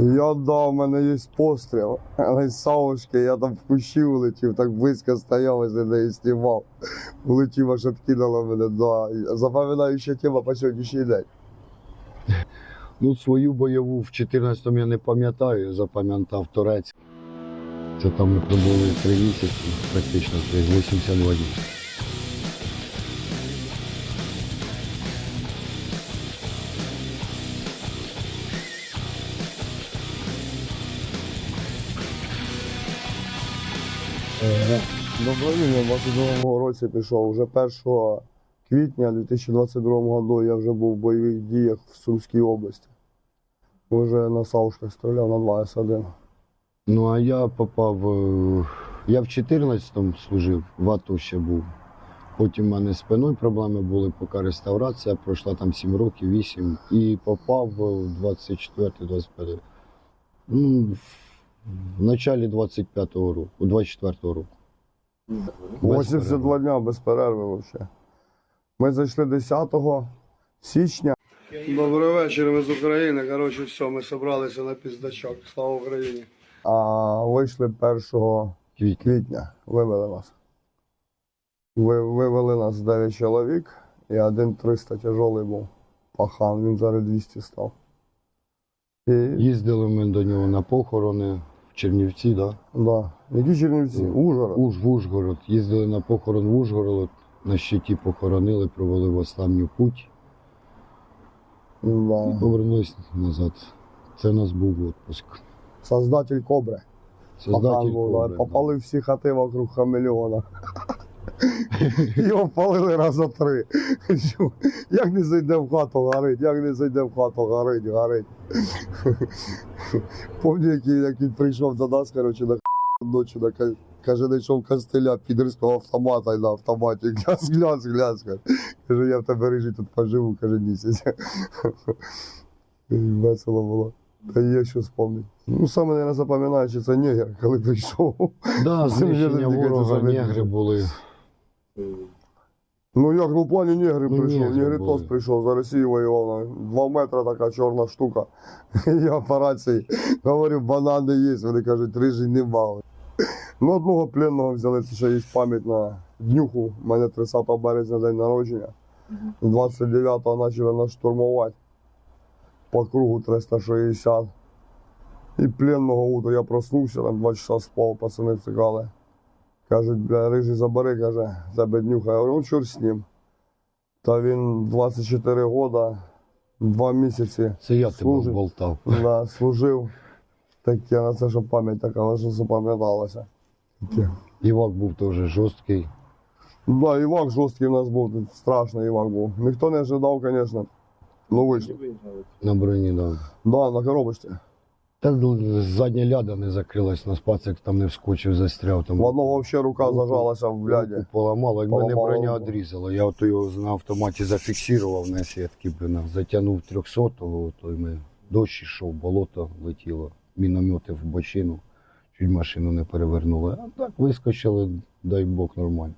Я дав, у мене є постріл, але з Савушки, я там в кущі улетів, так близько стояв, і неї знімав. Улетів, аж откинуло мене, да. Запам'ятаюча тема по сьогоднішній день. Ну, свою бойову в 14-му я не пам'ятаю, запам'ятав Торець. Це там ми пробули три місяці, практично три, 82 дні. Добровільно в 22-му році пішов. Уже 1 квітня 2022 року я вже був в бойових діях в Сумській області. Уже на Савушках стріляв на 2 С1. Ну а я попав. е, Я в 14-му служив, в АТО ще був. Потім в мене спиною проблеми були, поки реставрація пройшла там 7 років, 8, і попав в 24-25. Ну, в началі 25-го року, 24-го року. 82 дня без перерви взагалі. Ми зайшли 10 січня. Добрий вечір, ми з України. Коротше, все, ми зібралися на піздачок. Слава Україні. А вийшли 1 Квітня. вивели нас. Ви, вивели нас 9 чоловік, і один 300 тяжелий був. Пахан, він зараз 200 став. І, Їздили ми до нього на похорони Чернівці, да? да. Які Чернівці? Ужгород. Уж в Ужгород. Їздили на похорон в Ужгород, на щиті похоронили, провели в останню путь і повернулись назад. Це у нас був відпуск. Создатель Кобри. Создатель був, да. Кобри, да. попали всі хати вокруг хамелеона. Його палили раза три. Як не зайде в хату, горить, як не зайде в хату, горить, горить. Пам'ятаю, як, він- прийшов до нас, коротше, на ночі, на, каже, знайшов костиля підерського автомата і на автоматі. Гляс, гляс, гляс. Каже, я в тебе рижий тут поживу, каже, місяць. Весело було. Та є що спомнити. Ну, саме не запам'ятаючи, це негр, коли прийшов. Да, знищення ворога, негри були. Ну як, ну в плані негри Ну, прийшов, негри негритос прийшов, за Росію воював. Два метри така чорна штука. Я по рації говорю, банани є. Вони кажуть, рижий нема. Ну, одного пленного взяли, це ще є пам'ять на днюху. У мене 30 березня день народження. 29-го почали нас штурмувати. По кругу 360. І пленного утро я проснувся, там два часа спав, пацани цикали. Кажуть, бля, рижий забери, каже, тебе днюха. Я говорю, ну чорт з ним. Та він 24 года, 2 місяці Це я тебе болтав. да, служив. Таке, на це, що пам'ять така, що запам'яталося. Таке. Івак був теж жорсткий. Да, Івак жорсткий у нас був, страшний Івак був. Ніхто не ожидав, звісно. Ну вийшло. На броні, да. Да, на коробочці. Та задня ляда не закрилась, на спацик там не вскочив, застряв. Там В одного взагалі рука зажалася в бляді. поламало, якби не Поламало броня руку. відрізала. Я ото його на автоматі зафіксував на сітки, блин, затягнув 300-го, то й ми дощ ішов, болото летіло, міномети в бочину, чуть машину не перевернули. А так вискочили, дай Бог, нормально.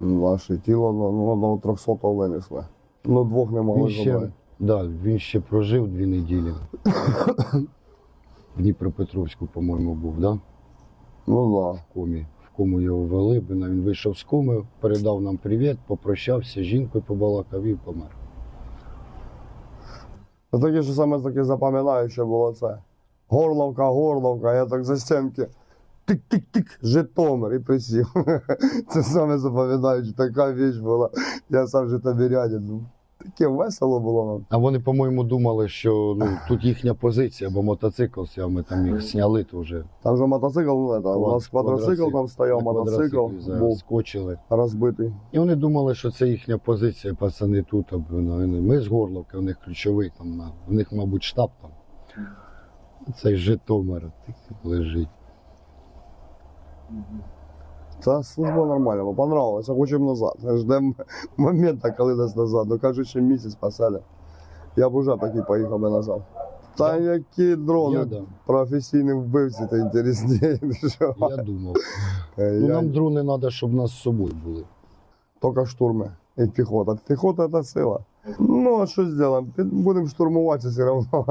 Ваше тіло ну, ну, одного 300 винесли. Ну, двох не могли забрати. Да, він ще прожив дві неділі. В Дніпропетровську, по-моєму, був, да? Ну да. в комі. В кому його ввели, бо він вийшов з коми, передав нам привіт, попрощався, з жінкою побалакав і помер. Ну, таке, що саме таке запам'ятаюче було це. Горловка, горловка, я так за стінки. Тик-тик-тик, Житомир і присів. Це саме запам'ятаюче, така віч була. Я сам житомирянин. Ну, Таке весело було нам. А вони, по-моєму, думали, що ну, тут їхня позиція, бо мотоцикл, а ми там їх зняли, то вже Там же мотоцикл, ну, это, у нас квадроцикл там стояв, на мотоцикл квадроциклі був заскочили. розбитий. І вони думали, що це їхня позиція, пацани тут. а вони- Ми з Горловки, у них ключовий, там, на- у них, мабуть, штаб там. Цей Житомир лежить. Це служба нормальна, бо понравилося, хочемо назад. Ждемо моменту, коли нас назад. Ну кажуть, ще місяць посадять. Я б уже такий поїхав би назад. Та які дрони Я, професійні вбивці, то інтересніше. я думав. Е, Ну, я- нам дрони треба, щоб нас з собою були. Тільки штурми і піхота. Піхота це сила. Ну, а що зробимо? Будемо штурмувати все одно.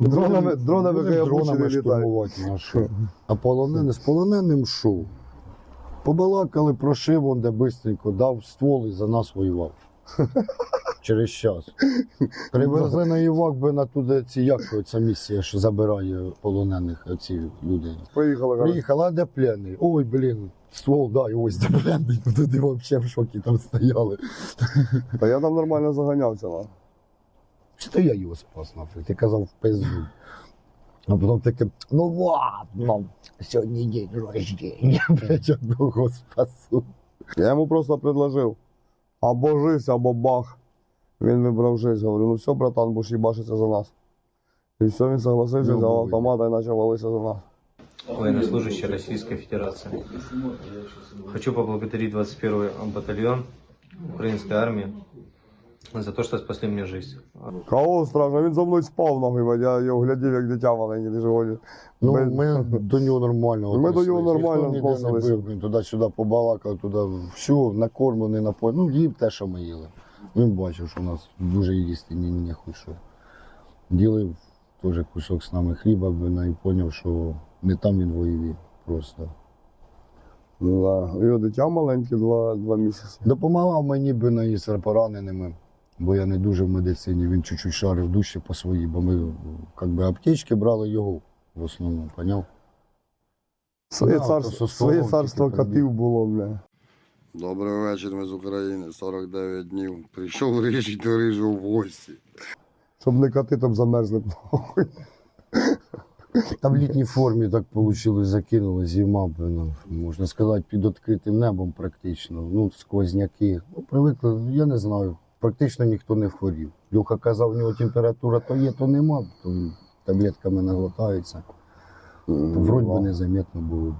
Дронами, дронами дронами літають. штурмувати. ну, а? А полонений з полоненим що? Побалакали, прошив, он де бистренько, дав ствол і за нас воював. Через час. Привезли на Івак би на туди ці як ця місія, що забирає полонених ці люди. Коротше. Приїхала, а де пленний? Ой, блін, ствол, да, і ось де пленний. Туди взагалі в шокі там стояли. Та я там нормально заганявся. Чи то я його спас нафиг? Ти казав в пизду. А потім таке, ну ладно, сьогодні день рождення, блядь, одного спасу. Я йому просто предложив. Або жизнь, або бах. Він вибрав жизнь. Говорю, ну все, братан, будеш їбашитися за нас. І все, він согласився, Ну, взяв ну, автомат і почав валитися за нас. военнослужащий Российской Федерации. Хочу поблагодарить 21-й батальон украинской армии за то, что спасли мне жизнь. Кого страшно, він за мною спав нахуй, я його глядів, як дитя маленьке, ти ж годі. Ну, Без- ми до нього нормально. Ми до нього нормально відносилися. туди-сюди побалакав, туди все, накормлений, напой. Ну, їв те, що ми їли. Він бачив, що у нас дуже їсти ні, ні хуй що. Ділив теж кусок з нами хліба, і зрозумів, що не там він воює просто. Да. Його дитя маленьке, два, два місяці. Допомагав мені би на із пораненими, бо я не дуже в медицині. Він чуть-чуть шарив душі по своїй, бо ми как би, аптечки брали його в основному, поняв? Своє, Да, царство, своє царство котів було, бля. Добрий вечір, ми з України, 49 днів. Прийшов рижий до рижого в гості. Щоб не коти там замерзли. б, нахуй. Та в літній формі так вийшло, закинули, зима, ну, можна сказати, під відкритим небом практично. Ну, сквозняки. Ну, привикли, я не знаю. Практично ніхто не хворів. Люха казав, у нього температура то є, то нема, то таблетками наглотаються. Вроді би незаметно було б.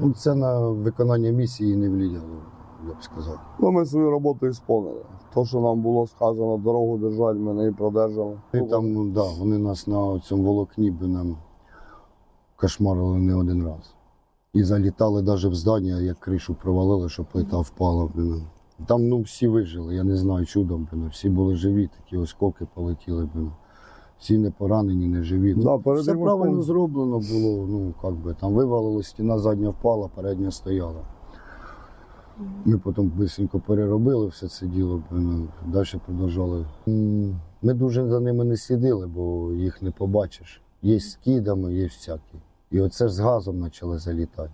Ну, це на виконання місії не влияло, я б сказав. Ну, ми свою роботу ісполнили. То, що нам було сказано, дорогу держати, ми не продержали. І там, ну, да, вони нас на цьому волокні би нам кошмарили не один раз. І залітали навіть в здання, як кришу провалили, що плита впала. Там ну, всі вижили, я не знаю, чудом. Блин. Всі були живі, такі оскоки полетіли. Блин. Всі не поранені, не живі. Ну, Да, перед Все тим, правильно зроблено було. Ну, як би, там вивалилось, стіна задня впала, передня стояла. Ми потім швидко переробили все це діло, блин, далі продовжували. Ми дуже за ними не слідили, бо їх не побачиш. Є з кідами, є всякі. І оце ж з газом почали залітати.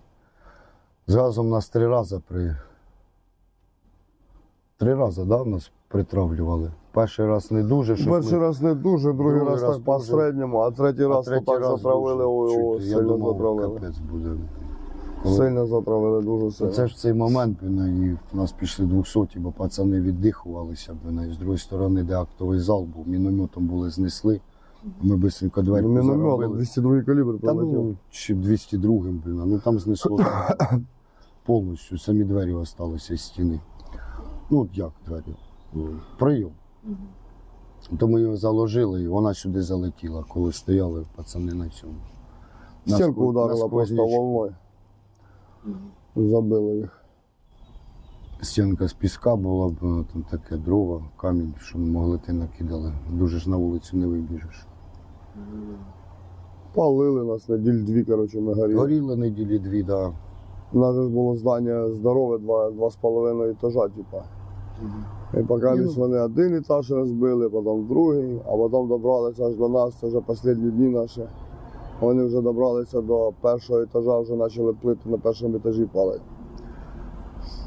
З газом нас три рази при. Три рази, да, нас притравлювали. Перший раз не дуже, щоб Перший ми... раз не дуже, другий, Другий раз, раз так по дуже. середньому, а третій а раз третій то так раз затравили, дуже ой, ой, чуть. Я сильно думав, затравили. капець буде. Сильно затравили, дуже сильно. Це ж в цей момент блін, і в нас пішли 200, бо пацани віддихувалися. блін, І з другої сторони, де актовий зал був, мінометом були знесли. Ми швидко двері Ну, міномет, позаробили. 202 калібр Та прилетів. ну, чи 202 блін, ну там знесло повністю, самі двері залишилися з стіни. Ну, як двері? Прийом. То ми його заложили, і вона сюди залетіла, коли стояли пацани на цьому. На Стінку ударила просто волною. Забили їх. Стінка з піска була б ну, там таке дрова, камінь, що ми могли ти накидали. Дуже ж на вулицю не вибіжиш. Палили нас неділь дві, коротше, ми горіли. Горіли неділі дві, да. У нас ж було здання здорове, два, два з половиною етажа, типа. І поки ну- десь вони один етаж розбили, потім другий, а потім добралися аж до нас, це вже останні дні наші. Вони вже добралися до першого етажа, вже почали плити на першому етажі палити.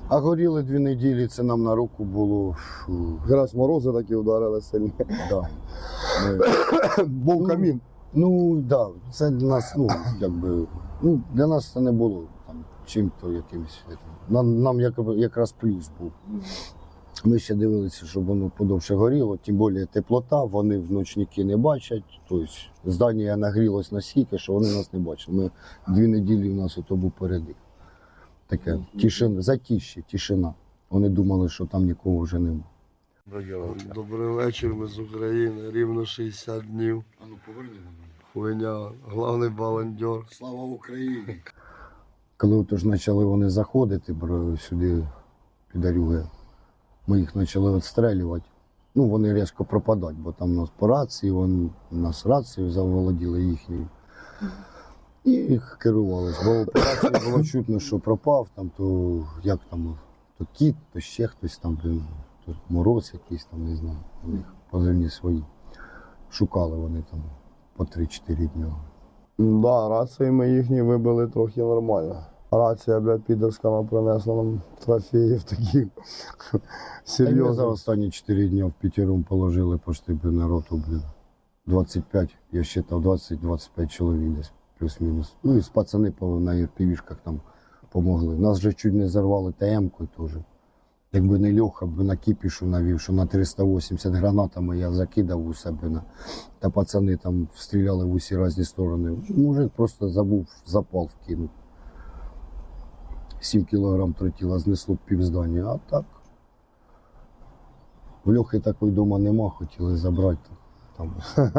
А горіли дві неділі, це нам на руку було. Якраз морози такі вдарили сильні. да. Був Ну, камін. Ну так, да, це для нас, ну, якби, ну, для нас це не було там чим-то якимось. Нам, нам якраз плюс був. Ми ще дивилися, щоб воно подовше горіло, тим більше теплота, вони в ночники не бачать. Тобто здання нагрілось настільки, що вони нас не бачили. Ми дві неділі у нас ото був передих. Таке тишина, затіще, тишина. Вони думали, що там нікого вже нема. Добрий вечір, ми з України, рівно 60 днів. А ну поверни. Хуйня, главний баландьор. Слава Україні! Коли от ж почали вони заходити сюди під Арюги, Ми їх почали відстрелювати. Ну, вони різко пропадають, бо там у нас по рації, вони нас рацію заволоділи їхньою. І їх керувалися. Бо по було чутно, що пропав, там, то як там, то кіт, то ще хтось там, блін, то мороз якийсь там, не знаю, у них позивні свої. Шукали вони там по 3-4 дні. Да, рації ми їхні вибили трохи нормально. Рація, бля, підерська нам принесла нам трофеїв таких ми за серйозно. останні 4 дні в п'ятером положили почти блін, народу, блін. 25, я считав 20-25 чоловік десь, плюс-мінус. Ну і з пацани по, на півішках там помогли. Нас же чуть не зарвали ТМ-кою теж. Якби не Льоха, б на кіпішу навів, що на 380 гранатами я закидав у себе. На... Та пацани там стріляли в усі різні сторони. Мужик просто забув запал вкинути. 7 кілограм тротіла знесло б півздання, а так. В Льохи такої дома нема, хотіли забрати. Там,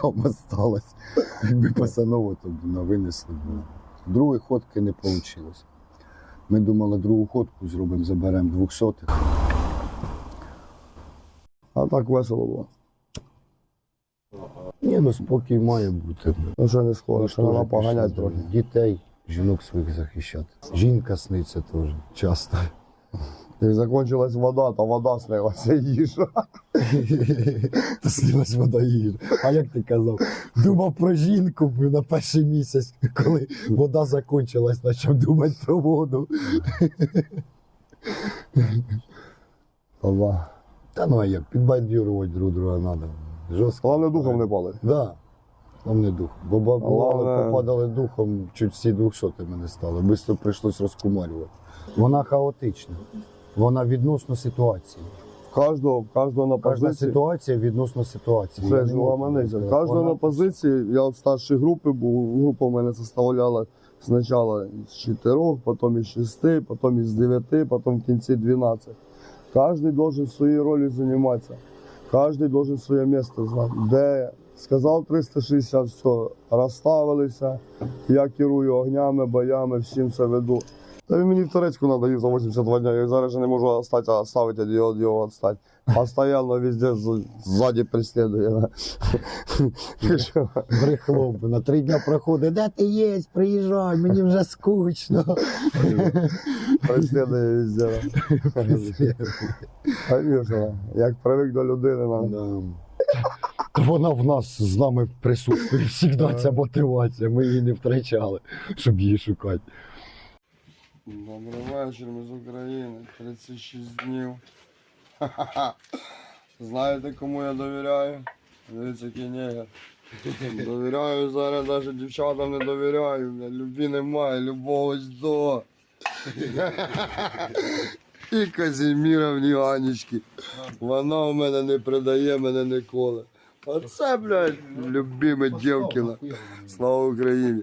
там осталось. Якби пасаново, то б на винесли. Другої ходки не вийшло. Ми думали, другу ходку зробимо, заберемо двохсотих. А так весело було. Ні, ну спокій має бути. Ну що не скоро, що треба Теж поганяти трохи. Дітей, жінок своїх захищати. Жінка сниться теж часто. Як закінчилась вода, то вода снилася їжа. Та снилась вода їжа. А як ти казав? Думав про жінку на перший місяць, коли вода закінчилась, почав думати про воду. Та ну а як, підбадьорувати друг друга треба. Жорстко. Головне духом не пали. Да. Нам не дух. Бо Головне- попадали духом, чуть всі двохсотими не стали. Бисто прийшлось розкумарювати. Вона хаотична. Вона відносно ситуації. Кожного, кожного на Кожна позиції. ситуація відносно ситуації. Це Я ж можу ламаниця. сказати. Кожного Вона- на позиції. Я от старшої групи був. Група в мене составляла спочатку з чотирьох, потім із шести, потім із дев'яти, потім в кінці 12. Кожен должен своєю ролі займатися. Кожен должен своє місце знати. Де сказав 360, все, розставилися. Я керую огнями, боями, всім це веду. Та він мені в Турецьку надаю за 82 дня. Я зараз же не можу остати, а ставити його, його відстати. Постоянно везде ззаді преслідує. Брехло. На три дня проходить. Де ти є? Приїжджай, мені вже скучно. Преслідує везде. Звісно, як привик до людини. Вона в нас з нами присутствує завжди ця мотивація. Ми її не втрачали, щоб її шукати. Добрий вечір, ми з України. 36 днів. Ха-ха. Знаєте, кому я довіряю? Дивіться, який. Довіряю зараз навіть дівчатам не довіряю. Любві немає, любові до. І Казіміровні Анічки. Вона у мене не придає, мене ніколи. Оце, блядь, любиме дівкіна. Слава Україні.